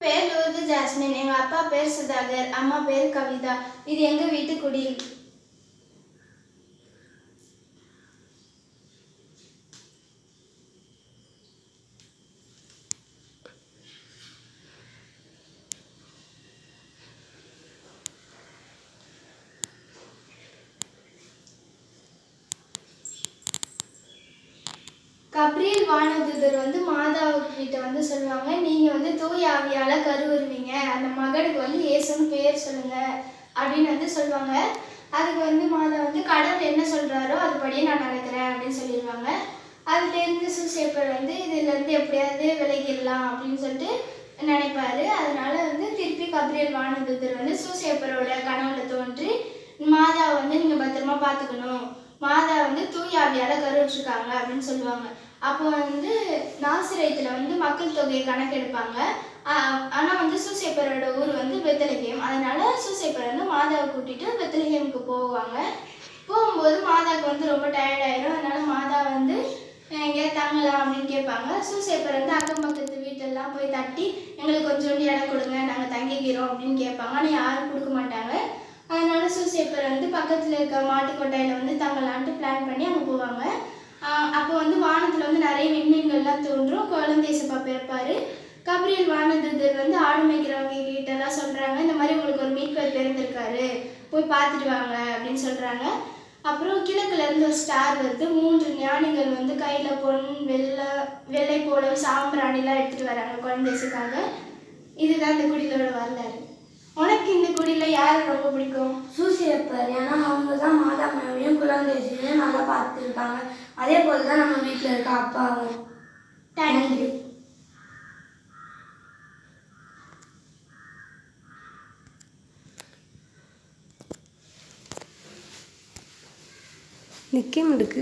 பேர் Lourdes jasmine எங்கள் அப்பா பேர் சுதாகர் அம்மா பேர் கவிதா. இது எங்கள் வீட்டு குடில்? கப்ரியல் வானதூதர் வந்து மாதாவுக்கிட்ட வந்து சொல்லுவாங்க நீங்கள் வந்து தூய் ஆவியால் கருவுருவீங்க. அந்த மகனுக்கு வந்து இயேசுன்னு பேர் சொல்லுங்க. அப்படின்னு வந்து சொல்லுவாங்க. அதுக்கு வந்து மாதா வந்து கடவுள் என்ன சொல்கிறாரோ அதுபடியே நான் நடக்கிறேன். அப்படின்னு சொல்லிடுவாங்க. அதுலேருந்து சூசேப்பர் வந்து இதுலேருந்து எப்படியாவது விலகிடலாம். அப்படின்னு சொல்லிட்டு நினைப்பாரு. அதனால வந்து திருப்பி கப்ரியல் வானதூதர் வந்து சூசேப்பரோட கனவுல தோன்றி மாதாவை வந்து நீங்கள் பத்திரமா பார்த்துக்கணும் வந்து தூய கருவுற்றிருக்காங்க அப்படின்னு சொல்லுவாங்க. அப்போ வந்து நாசிரியத்தில் வந்து மக்கள் தொகையை கணக்கெடுப்பாங்க. ஆனால் ஆனா வந்து சூசேப்பரோட ஊர் வந்து வெத்தலகேம் அதனால சூசேப்பர் வந்து மாதாவை கூட்டிட்டு வெத்தலகேமுக்கு போவாங்க. போகும்போது மாதாவுக்கு வந்து ரொம்ப டயர்ட் ஆயிரும். அதனால மாதா வந்து எங்கேயாவது தங்கலாம் அப்படின்னு கேட்பாங்க. சூசேப்பர் வந்து அக்கம் பக்கத்து வீட்டெல்லாம் போய் தட்டி எங்களுக்கு கொஞ்சோண்டு இடம் கொடுங்க நாங்கள் தங்கிக்கிறோம் அப்படின்னு கேட்பாங்க. ஆனால் யாரும் கொடுக்க மாட்டாங்க. அதனால சூசேப்பர் வந்து பக்கத்தில் இருக்க மாட்டு வந்து தங்கலான்ட்டு பிளான் பண்ணி அங்கே போவாங்க. அப்போ வந்து வானத்தில் வந்து நிறைய விண்மீன்கள்லாம் தோன்றும். குழந்தைசப்பா பிறப்பார். கபிரியல் வானதூதர் வந்து ஆடு மேய்க்கிறவங்க கிட்டலாம் சொல்கிறாங்க இந்த மாதிரி உங்களுக்கு ஒரு மீட்கள் பிறந்திருக்காரு. போய் பார்த்துட்டு வாங்க அப்படின்னு சொல்கிறாங்க அப்புறம் கிழக்குல இருந்து ஒரு ஸ்டார் வருது. மூன்று ஞானிகள் வந்து கையில் பொன் வெள்ளை வெள்ளை போல சாம்பிராணிலாம் எடுத்துகிட்டு வராங்க குழந்தைசுக்காக இதுதான் இந்த குடிகளோட வரலாறு. உனக்கு இந்த குடியில யாரை ரொம்ப பிடிக்கும்? சூசியப்பர் ஏன்னா அவங்க தான் மாதா மேவையும் குழந்தையும் நல்லா பார்த்துருக்காங்க. அதே போல தான் நம்ம வீட்டில் இருக்க அப்பாவும். தேங்க்யூ நிற்க முடுக்கு